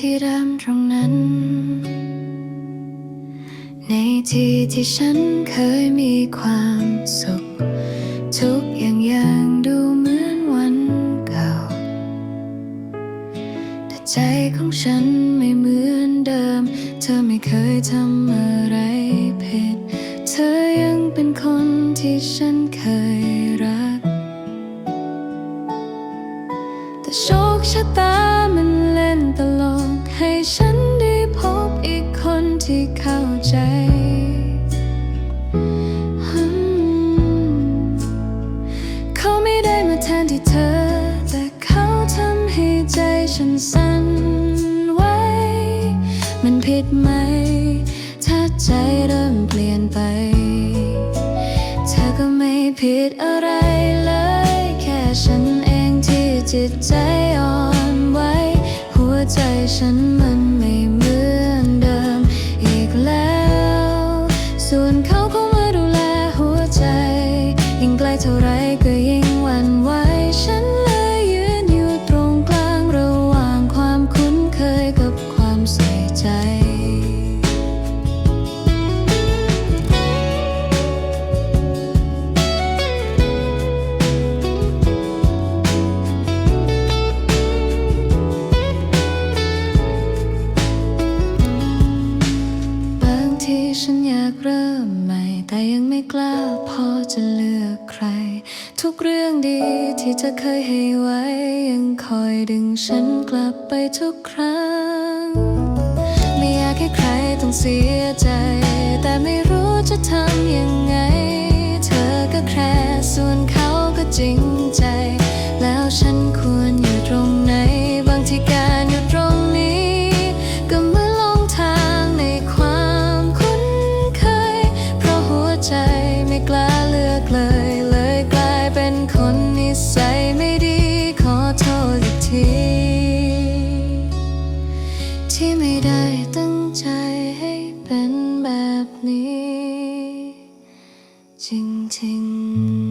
ที่เดิมตรงนั้น ในที่ที่ฉันเคยมีความสุข ทุกอย่างยังดูเหมือนวันเก่า แต่ใจของฉันไม่เหมือนเดิม เธอไม่เคยทำอะไรผิด เธอยังเป็นคนที่ฉันเคยรัก แต่โชคชะตามันเล่นตลอด ให้ฉันได้พบอีกคนที่เข้าใจเขาไม่ได้มาแทนที่เธอ แต่เขาทำให้ใจฉันสั่นไหวมันผิดไหม ถ้าใจเริ่มเปลี่ยนไป เธอก็ไม่ผิดอะไรเลย แค่ฉันเองที่จิตใจอ่อน ใจฉันมัน ฉันอยากเริ่มใหม่ แต่ยังไม่กล้าพอจะเลือกใคร ทุกเรื่องดีที่จะเคยให้ไว้ ยังคอยดึงฉันกลับไปทุกครั้ง ไม่อยากให้ใครต้องเสียใจ ที ที่ไม่ได้ตั้งใจให้เป็นแบบนี้ จริง